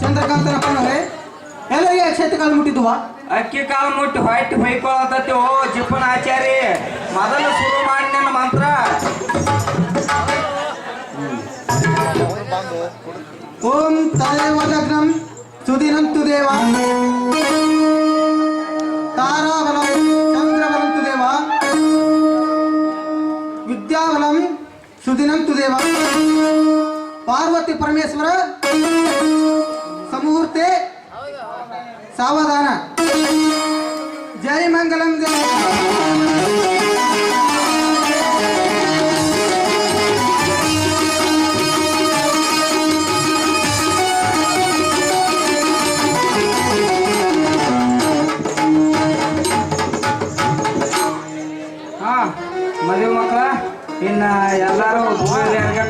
ಚಂದ್ರಕಾಂತನ ಪಣ್ಣವರೇ ಎಲ್ಲರಿಗೆ ಕ್ಷೇತ್ರ ಕಾಲು ಮುಟ್ಟಿದ್ವ ಅಕ್ಕಿ ಕಾಲು ಮುಟ್ಟಿ ಹೊಯ್ಟ್ ಹೊಯ್ಕೊಳತತಿ ಓ ಜಿಪ್ಪನ ಆಚಾರಿ. ಮೊದಲು ಶುರು ಮಾಡಿ ನನ್ನ ಮಂತ್ರ. ಓಂ ತದೇವ ಲಗ್ನಂ ಸುದಿನಂತು ದೇವ. ತಾರಾಬಲಂ ಚಂದ್ರಬಲಂತು ದೇವ. ವಿದ್ಯಾಬಲಂ ಸುದಿನಂತು ದೇವ. ಪಾರ್ವತಿ ಪರಮೇಶ್ವರ. ಸಮೂರ್ತೆ. ಸಾವಧಾನ. ಜೈ ಮಂಗಲಂ ಜಯ ಮದುವೆ ಮಕ್ಕಳ ಇನ್ನ ಎಲ್ಲಾರು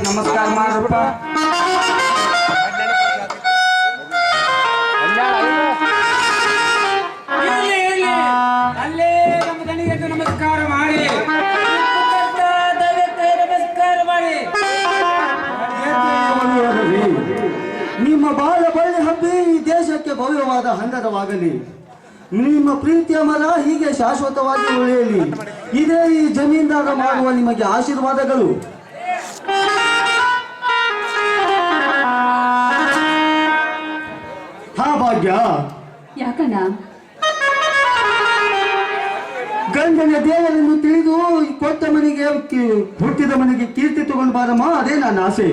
ನಮಸ್ಕಾರ ಮಾಡ್ರಪ್ಪ ದೇಶಕ್ಕೆ ಭವ್ಯವಾದ ಹಂದರವಾಗಲಿ. ನಿಮ್ಮ ಪ್ರೀತಿಯ ಮರ ಹೀಗೆ ಶಾಶ್ವತವಾಗಿ ಉಳಿಯಲಿ. ಇದೇ ಈ ಜಮೀನ್ದಾರ ಮಾಡುವ ನಿಮಗೆ ಆಶೀರ್ವಾದಗಳು. ಹಾ ಭಾಗ್ಯ. ಯಾಕಣ್ಣ? ಗಂಡನ ದೇವರನ್ನು ತಿಳಿದು ಕೊಟ್ಟ ಮನೆಗೆ ಹುಟ್ಟಿದ ಮನೆಗೆ ಕೀರ್ತಿ ತಗೊಂಡು ಬಾರಮ್ಮ ಅದೇ ನನ್ನ ಆಸೆ.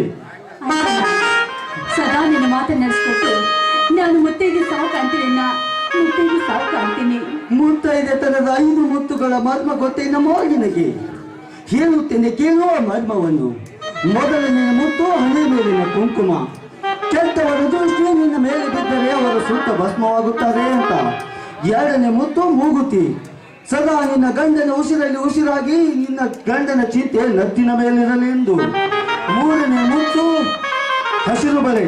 ಸದಾ ನಿನ್ನ ಮಾತನ್ನು ನಡೆಸ್ಕೊಟ್ಟು ಕಾಣ್ತೀನಿ. ಮುತ್ತೈದೆ ತರದ ಐದು ಮುತ್ತುಗಳ ಮರ್ಮ ಗೊತ್ತೇನಮ್ಮ ನಿನಗೆ ಹೇಳುತ್ತೇನೆ ಕೇಳುವ ಮರ್ಮವನ್ನು. ಮೊದಲನೆಯ ಮುತ್ತು ಹಣೆ ಮೇಲಿನ ಕುಂಕುಮ. ಕೆಟ್ಟವರ ದೃಷ್ಟಿ ನಿನ್ನ ಮೇಲೆ ಬಿದ್ದರೆ ಅವರು ಸುತ್ತ ಭಸ್ಮವಾಗುತ್ತಾರೆ ಅಂತ. ಎರಡನೇ ಮುತ್ತು ಮೂಗುತಿ. ಸದಾ ನಿನ್ನ ಗಂಡನ ಉಸಿರಲ್ಲಿ ಉಸಿರಾಗಿ ನಿನ್ನ ಗಂಡನ ಚಿಂತೆ ನತ್ತಿನ ಮೇಲಿರಲಿ ಎಂದು. ಮೂರನೇ ಮುತ್ತು ಹಸಿರು ಬಳೆ.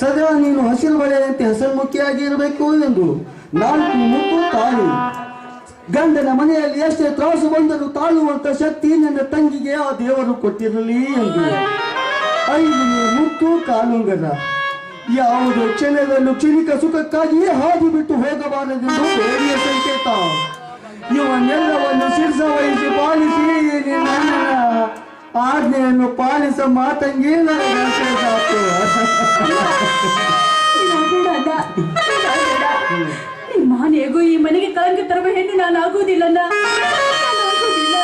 ಸದಾ ನೀನು ಹಸಿರು ಬಳೆಯಂತೆ ಹಸನ್ಮುಖಿಯಾಗಿ ಇರಬೇಕು ಎಂದು. ನಾಲ್ಕು ಮುತ್ತು ತಾಳಿ. ಗಂಡನ ಮನೆಯಲ್ಲಿ ಎಷ್ಟೇ ತ್ರಾಸು ಬಂದರೂ ತಾಳುವಂತ ಶಕ್ತಿ ನನ್ನ ತಂಗಿಗೆ ಆ ದೇವರು ಕೊಟ್ಟಿರಲಿ ಎಂದು. ಐದನೇ ಮುತ್ತು ಕಾಲುಂಗರ ಯಾವುದು ಕ್ಷಣದಲ್ಲೂ ಕ್ಷಣಿಕ ಸುಖಕ್ಕಾಗಿಯೇ ಹಾದು ಬಿಟ್ಟು ಹೋಗಬಾರದೆಂದು ಬೇಡಿಯ ಸಂಕೇತ. ಇವನ್ನೆಲ್ಲವನ್ನು ಶಿರ್ಸ ವಹಿಸಿ ಪಾಲಿಸಿ ಆಜ್ಞೆಯನ್ನು ಪಾಲಿಸ ಮಾತಂಗಿ ಸಾಕು. ನಿಮ್ಮ ಮನೆಗೂ ಈ ಮನೆಗೆ ಕಳಂಕ ತರುವ ಹೆಣ್ಣು ನಾನು ಆಗುವುದಿಲ್ಲ. ನಾನು ಆಗುವುದಿಲ್ಲ